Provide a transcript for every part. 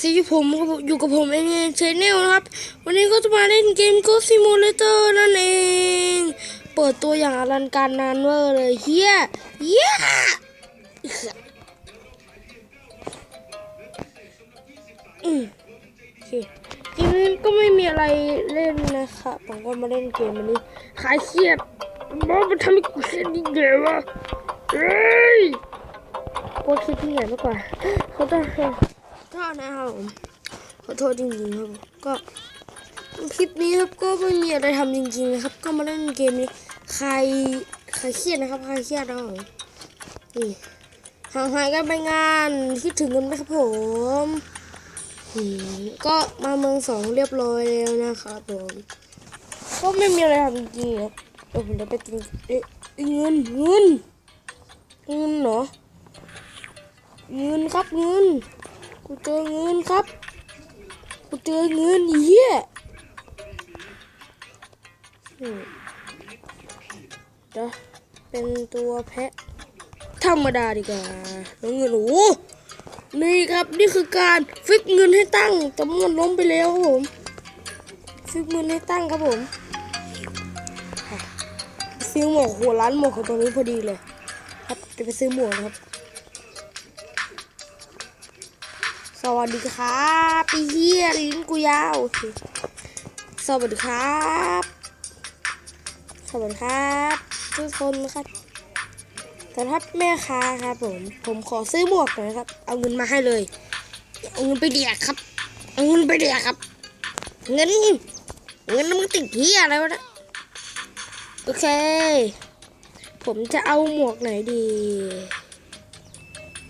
สีผมครับผมอยู่กับผมเองเชนแนลนะครับ วันนี้ก็จะมาเล่นเกม Ghost Simulator นั่นเอง เปิดตัวอย่างอลังการนานเวอร์เลยเฮียเฮียอืมโอเคเกมนี้ก็ไม่มีอะไรเล่นนะคะผมก็มาเล่นเกมอันนี้ขายเครียดบ้ามันทำให้กูเครียดยิ่งเดียววะเฮ้ยกลัวคลิปที่ใหญ่มากกว่าเขาจะ ทษนะครับผมขอโทษจริงๆครับก็คลิปนี้ครับก็ไม่มีอะไรทำจริงๆนะครับ ก็มาเล่นเกมนี้ใครใครเครียดนะครับใครเครียดนะครับผมนี่ห่างหายกันไปงานคิดถึงกันไหมครับผมก็มาเมืองสองเรียบร้อยแล้วนะครับผมก็ไม่มีอะไรทำจริงๆครับเดี๋ยวผมจะไปกินเอ๊ะเงินเงินเงินเหรอเงินครับเงิน กูเจอเงินครับ กูเจอเงินเหี้ยอืมจะเป็นตัวแพะธรรมดาดีกว่าแล้วเงินโอ้โหนี่ครับนี่คือการฟิกเงินให้ตั้งแต่เงินล้มไปแล้วครับผม ฟิกเงินให้ตั้งครับผมซื้อหมวกหัวร้านหมวกของตรงนี้พอดีเลย ครับจะไปซื้อหมวกนะครับ วัสดีครับปีเฮียลิ้นกูยาวสวัสดีครับ สวัสดีครับทุกคนนะครับแต่ถ้าแม่ค้าครับผม ผมขอซื้อหมวกหน่อยครับ เอาเงินมาให้เลย เอาเงินไปเดียกครับ เอาเงินไปเดียกครับ เงิน เงินมึงติดเฮียอะไรวะนี่ยโอเค ผมจะเอาหมวกไหนดี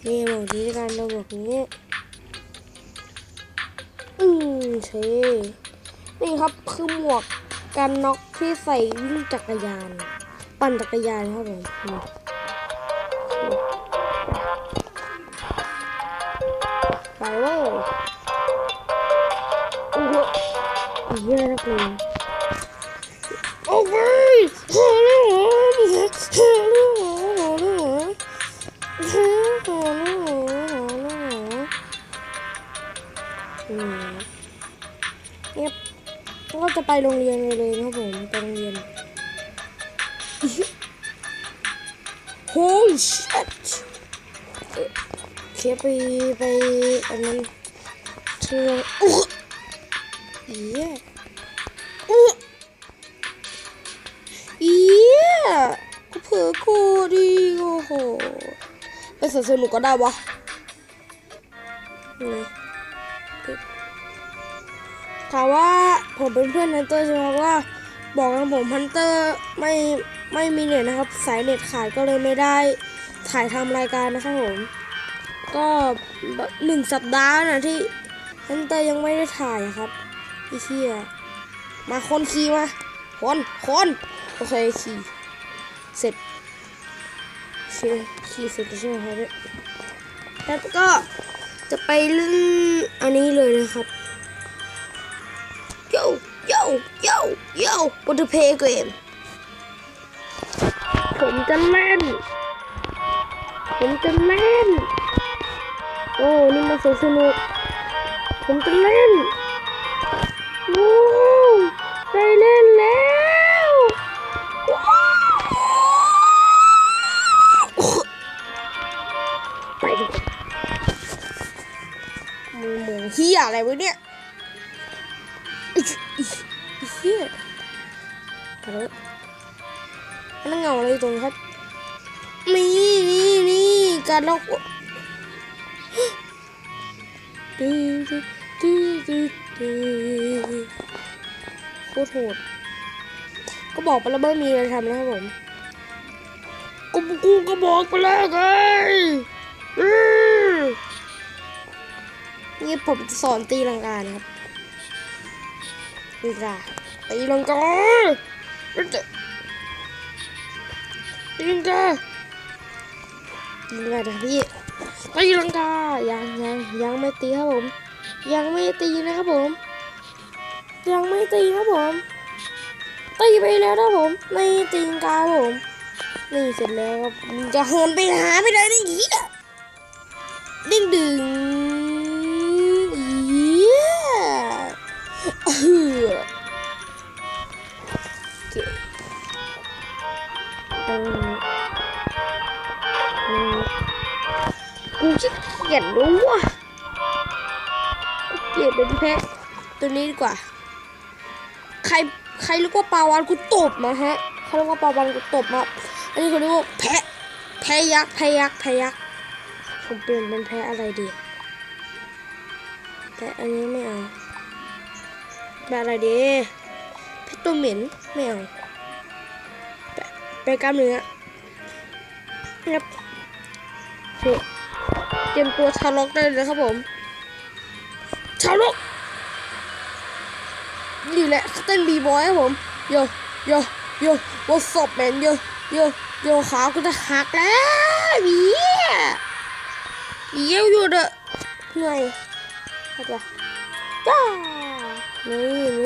นี่หมวกนี้กันเราหมวกนี้ อืมเท่นี่ครับคือหมวกกันน็อกที่ใส่วิ่งจักรยาน ปั่นจักรยานครับผมไปเว้ยโอ้โหเยอะนักเลยโอ้ยพอแล้ว จะไปโรงเรียนเลยนะครับผมไปโรงเรียน Holy shit เอ่อเคไปไปอันนั้นเธออุ๊ยเหี้ยอุ๊ยเหี้ยกูเผลอกูดิโอ้โหไปสวนสนุกก็ได้วะนี่ ถามว่าผมเป็นเพื่อนฮันเตอร์ใช่ไหมว่า บอกกันผมฮันเตอร์ไม่ไม่มีเน็ตนะครับ สายเน็ตขาดก็เลยไม่ได้ถ่ายทำรายการนะครับผม ก็หนึ่งสัปดาห์นะที่ฮันเตอร์ยังไม่ได้ถ่ายครับพี่เชี่ยมาคนขี่มาคนคนโอเคขี่เสร็จขี่ขี่เสร็จใช่ไหมครับเนี่ยแล้วก็จะไปเล่นอันนี้เลยนะครับ yo, what a play game ผมจะเล่น ผมจะเล่น โอ้ นี่มันสนุกสนุกผมจะเล่นโอ้ได้เล่นแล้วว้าวไปดิมึงเหมือนเฮียอะไรวะเนี่ยอ้ไอ้ไอ้เหี้ย ไปแล้วมันนั่งเหงาอะไรตรงนี้ครับนี่นี่นี่การล็อกดูดูดูดูดูโคตรโหดก็บอกไปแล้วไม่มีอะไรทำนะครับผมกูกูก็บอกไปแล้วไงนี่ผมจะสอนตีลังกานะครับตีกาตีลังกา ยิงกายิงกาเดี๋ยวพี่ตีลังกายังยังยังไม่ตีครับผม ยังไม่ตีนะครับผม ยังไม่ตีครับผมตีไปแล้วนะผมไม่ตีงกาผมนี่เสร็จแล้วครับจะโหนไปหาไม่ได้นี่เหี้ยดิ้งดึงเหี้ย กูขี้เกียจรู้ว่ะเกลียดเป็นแพะตัวนี้ดีกว่า ใครใครรู้ว่าปาวานกูตบมาฮะใครรู้ว่าปาวานกูตบมา อันนี้เขาเรียกว่าแพะแพะยักษ์แพะยักษ์แพะยักษ์ผมเปลี่ยนเป็นแพะอะไรดีแต่อันนี้ไม่เอาแบบอะไรดีแพะตัวเหม็นไม่เอา ไปกล้ามเนื้อครับเตรียมตัวชาล็อกได้เลยครับผม ชาล็อกนี่แหละเต้นบีบอยครับผมโยโยโย what's up man โยโยโยขากูจะหักแล้วเบี้ยเยี่ยวอยู่เด้อเหนื่อยเข้าใจจ้านี่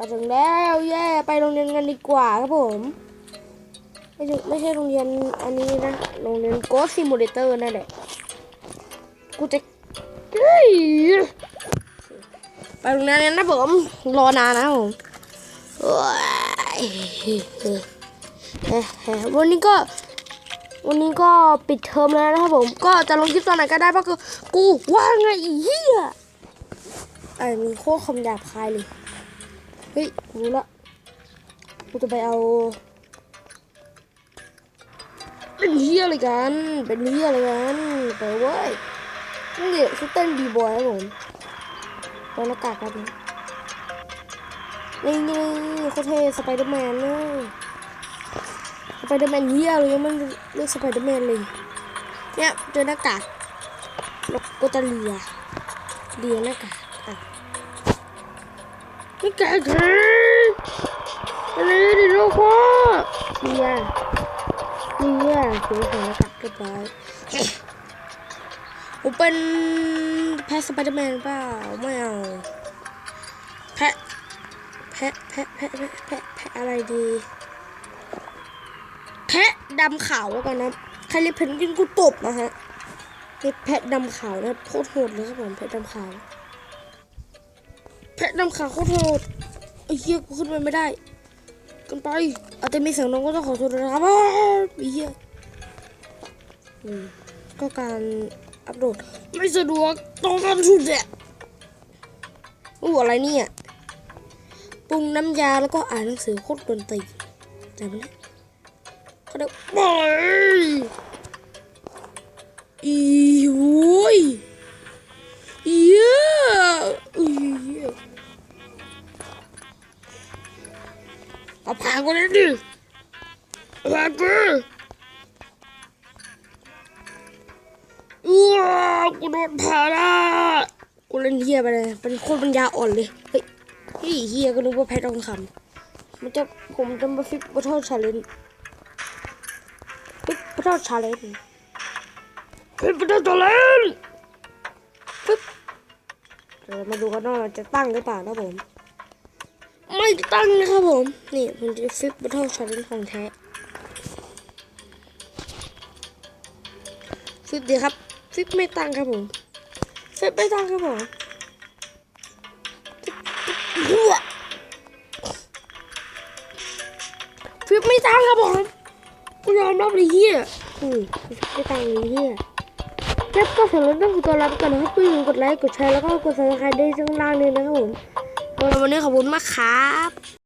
ไปถึงแล้วเย่ไปโรงเรียนกันดีกว่าครับผม ไม่ใช่ไม่ใช่โรงเรียนอันนี้นะโรงเรียนโกซิมูเลเตอร์นั่นแหละกูจะเฮ้ยไปโรงเรียนนะผมรอนานนะผมวันนี้ก็วันนี้ก็ปิดเทอมแล้วนะครับผม ก็จะลงคลิปตอนไหนก็ได้เพราะกูว่างไงอีเหี้ยไอ้มีโคตรคำหยาบคายเลย เฮ้ยกูรู้ละกูจะไปเอา เป็นเฮียอะไรกัน เป็นเฮียอะไรกันไปเว้ยนี่เดี๋ยวชุดเต้นบีบอยครับผมตอนอากาศครับนี่นี่นี่โคเทสไปเดอร์แมนเลยสไปเดอร์แมนเฮียเลยมันเรียกสไปเดอร์แมนเลยเนี่ยเจอหน้ากากแล้วก็จะเลียเลียหน้ากาก น้ากากเฮ้ยอะไรดิโลกพ่อเลียนี่อะคือของกลับเรียบร้อยผมเป็นแพะสไปเดอร์แมนเปล่าไม่เอาแพะแพะแพะแพะแพะแพะแพะอะไรดีแพะดำขาวแล้วกันนะใครเรียกเพนกวินกูตบนะฮะนี่แพะดำขาวนะโคตรโหดเลยครับผมแพะดำขาว พะดำขาวโคตรโหดไอ้เหี้ยกูขึ้นไปไม่ได้ กันไปอาจจะมีเสียงน้องก็ต้องขอโทษนะครับไอ้เหี้ยก็การอัปโหลดไม่สะดวกต้องการทุนแหละอู้อะไรเนี่ยปรุงน้ำยาแล้วก็อ่านหนังสือโคตรดนตรีแต่มันะก็ได้บอยอีโว้ย ดิผ่ากูอ้ากูโดนผ่าละกูเล่นเฮียไปเลยเป็นโคตรปัญญาอ่อนเลย เฮ้ยเฮียก็นึกว่าแพ้ทองคำมันจะผมจะมาฟิกบัตเทิลชาเลนจ์ฟิกบัตเทิลชาเลนจ์ฟิกบัตเทิลชาเลนจ์ฟิกเดี๋ยวมาดูกันว่ามันจะตั้งหรือเปล่านะผม ไม่ตั้งนะครับผม นี่ผมจะฟิปบัตเทิลชาเลนจ์ของแท้ฟิปดีครับ ฟิปไม่ตั้งครับผม ฟิปไม่ตั้งครับผมฟิปหัวฟิปไม่ตั้งครับผมกูยอมรับเลยเฮียอืมไม่ตั้งเลยเฮียเก็บก็สำหรับต้องขอตัวลาไปก่อนนะครับอย่าลืมกดไลค์ กดแชร์ แล้วก็กดซับสไครต์ได้ช่องล่างนี้นะครับผม วันนี้ขอบคุณมากครับ